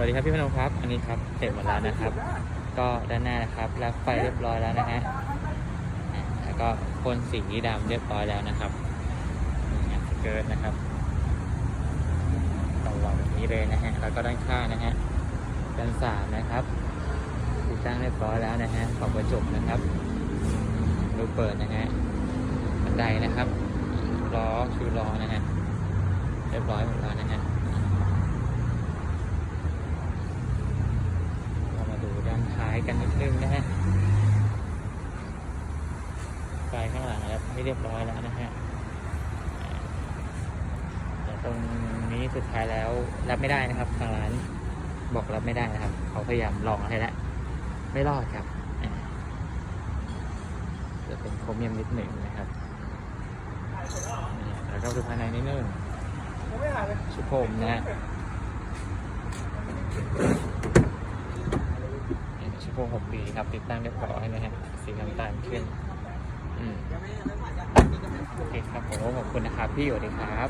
วัสดีครับพี่พนมครับ อันนี้ครับเสร็จหมดแล้วนะครับ ก็ด้านหน้านะครับรับไฟเรียบร้อยแล้วนะฮะแล้วก็พ่นสีดำเรียบร้อยแล้วนะครับนี่สเกิร์ตนะครับต่อวางแบบนี้เลยนะฮะแล้วก็ด้านข้างนะฮะด้านสามนะครับติดตั้งเรียบร้อยแล้วนะฮะขอบกระจกนะครับรูเปิดนะฮะบันไดนะครับล้อชูล้อนะฮะเรียบร้อยหมดแล้วนะฮะ เรามาดูด้านท้าย กันนิดนึงนะฮะไฟข้างหลังแล้วให้เรียบร้อยแล้วนะฮะแต่ตรงนี้สุดท้ายแล้วรับไม่ได้นะครับทางร้านบอกรับไม่ได้นะครับ เขาพยายามลองให้แล้วไม่รอดครับจะเป็นโครเมียมนิดหนึ่งนะครับแล้วก็ดูภายในนิดนึงชุดผมนะฮะ โมง6ปีครับติดตั้งเรียบร้อยนะฮะสีน้ำตาลขึ้นอืมโอเคครับผมขอบคุณนะครับพี่สวัสดีครับ